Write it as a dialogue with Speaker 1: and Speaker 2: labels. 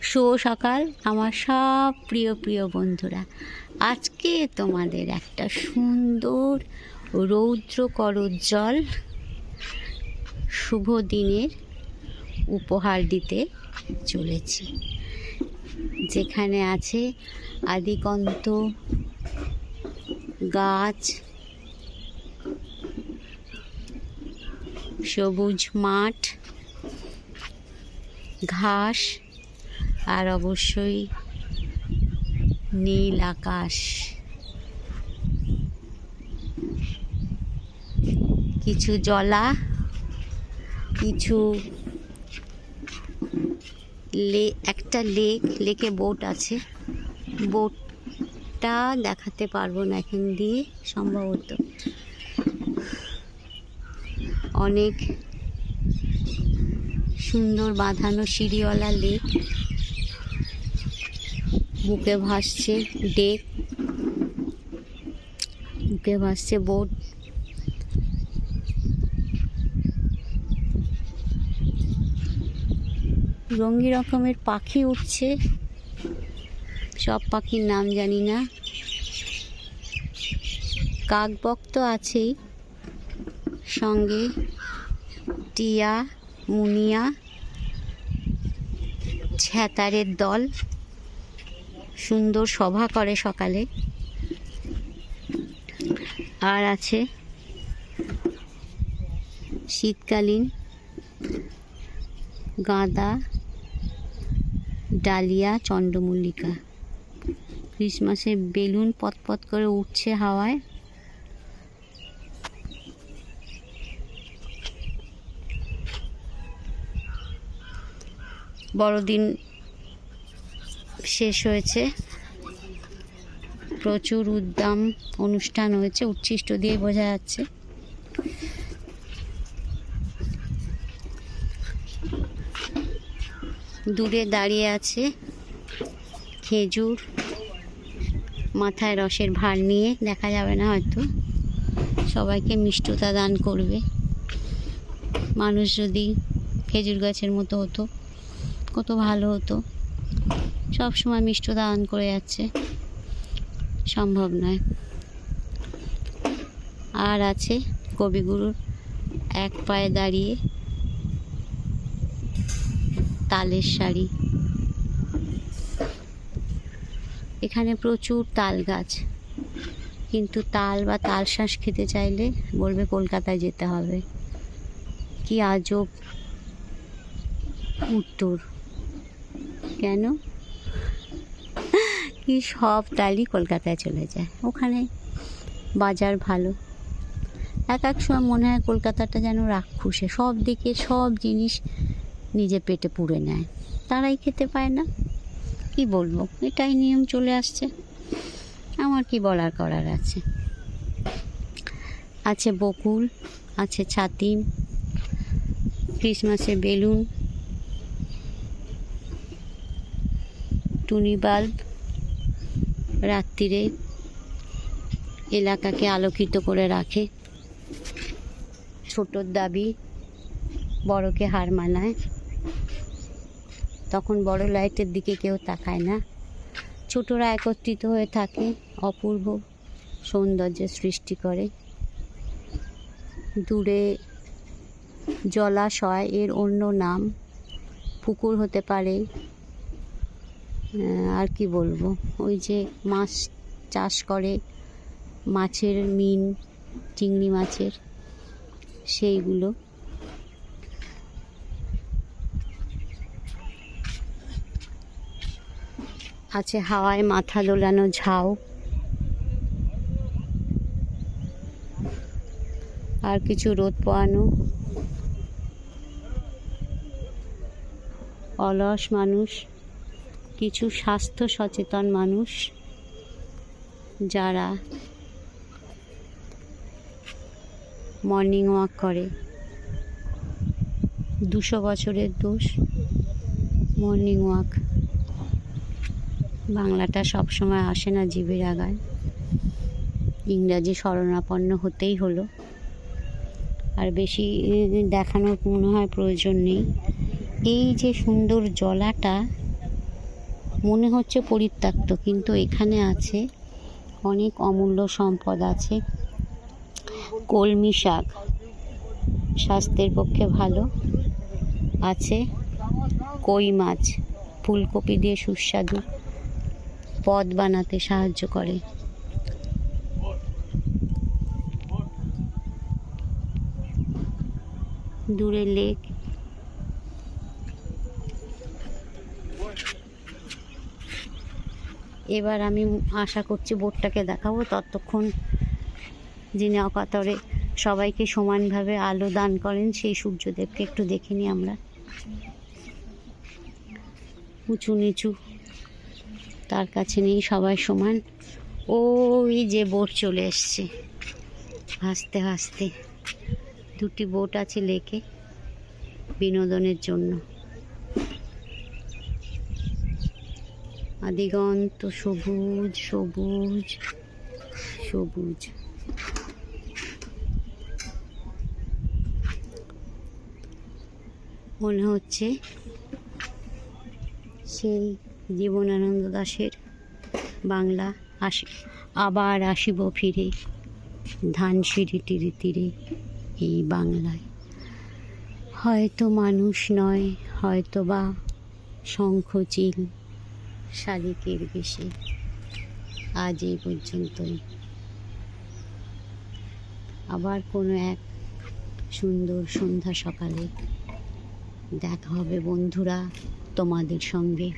Speaker 1: শুভ সকাল, আমার সব প্রিয় প্রিয় বন্ধুরা। আজকে তোমাদের একটা সুন্দর রৌদ্র করজ্জ্বল শুভ দিনের উপহার দিতে চলেছি। যেখানে আছে আদিকন্ত গাছ সবুজ মাঠ, ঘাস, আর অবশ্যই নীল আকাশ। কিছু জলা, কিছু লে, একটা লেক, লেকে বোট আছে। বোটটা দেখাতে পারব না এখান দিয়ে, সম্ভবত। অনেক সুন্দর বাঁধানো সিঁড়িওয়ালা লেক। বুকে ভাসছে ডেক। বুকে ভাসছে বোট। রঙি রকমের পাখি উঠছে। সব পাখির নাম জানি না। কাকবক তো আছেই। সঙ্গে টিয়া, মুনিয়া ছ্যাতারের দল, সুন্দর সভা করে সকালে। আর আছে শীতকালীন গাঁদা, ডালিয়া চন্দ্রমল্লিকা ক্রিসমাসে বেলুন পতপত করে উঠছে হাওয়ায়। বড়দিন শেষ হয়েছে। প্রচুর উদ্দাম অনুষ্ঠান হয়েছে, উচ্ছিষ্ট দিয়ে বোঝা যাচ্ছে। দূরে দাঁড়িয়ে আছে খেজুর, মাথায় রসের ভার নিয়ে, দেখা যাবে না হয়তো। সবাইকে মিষ্টতা দান করবে। মানুষ যদি খেজুর গাছের মতো হতো। কত ভালো হতো। সব সময় মিষ্ট দান করে যাচ্ছে। সম্ভব নয়। আর আছে কবিগুরুর এক পায়ে দাঁড়িয়ে তালের শাড়ি। এখানে প্রচুর তাল গাছ। কিন্তু তাল বা তাল শাঁস খেতে চাইলে বলবে কলকাতায় যেতে হবে। কি আজব উত্তর। কেন? কি সব তালই কলকাতায় চলে যায়। ওখানে বাজার ভালো। এক এক সময় মনে হয় কলকাতাটা যেন রাক্ষসে। সব দিকে সব জিনিস নিজে পেটে পুড়ে নেয়। তারাই খেতে পায় না। কি বলব? এটাই নিয়ম চলে আসছে। আমার কি বলার করার আছে? আছে বকুল, আছে ছাতিম, ক্রিসমাসের বেলুন। টুনি বাল্ব রাত্রিরে এলাকাকে আলোকিত করে রাখে। ছোটোর দাবি, বড়কে হার মানায়। তখন বড় লাইটের দিকে কেউ তাকায় না। ছোটরা একত্রিত হয়ে থাকে, অপূর্ব সৌন্দর্যের সৃষ্টি করে। দূরে জলাশয়, এর অন্য নাম পুকুর হতে পারে। আর কি বলব? ওই যে মাছ চাষ করে, মাছের মিন, চিংড়ি মাছের, সেইগুলো। আছে হাওয়ায় মাথা দোলানো ঝাউ। আর কিছু রোদ পোয়ানো। অলস মানুষ। কিছু স্বাস্থ্য সচেতন মানুষ যারা মর্নিং ওয়াক করে। দুশো বছরের দোষ মর্নিং ওয়াক বাংলাটা সবসময় আসে না জীবের আগায়। ইংরাজি শরণাপন্ন হতেই হলো। আর বেশি দেখানোর মনে হয় প্রয়োজন নেই। এই যে সুন্দর জলাটা মনে হচ্ছে পরিত্যক্ত, কিন্তু এখানে আছে অনেক অমূল্য সম্পদ আছে। কলমি শাক স্বাস্থ্যের পক্ষে ভালো আছে। কই মাছ ফুলকপি দিয়ে সুস্বাদু পদ বানাতে সাহায্য করে। দূরে লেক এবার আমি আশা করছি বোটটাকে দেখাবো ততক্ষণ যিনি অকাতরে সবাইকে সমানভাবে আলো দান করেন, সেই সূর্যদেবকে একটু দেখে নিই আমরা। উঁচু নিচু, তার কাছে নেই, সবাই সমান। ওই যে বোট চলে এসছে। ভাসতে ভাসতে দুটি বোট আছে লেকে বিনোদনের জন্য। আদিগন্ত সবুজ সবুজ সবুজ। মনে হচ্ছে সেই জীবনানন্দ দাশের বাংলা আসি। আবার আসিব ফিরে ধান সিঁড়ি তীরে তীরে এই বাংলায়। হয়তো মানুষ নয় হয়তো বা শঙ্খচিল শালিকের বেশি। আজ এই পর্যন্তই। আবার কোনো এক সুন্দর সন্ধ্যা সকালে দেখা হবে বন্ধুরা তোমাদের সঙ্গে।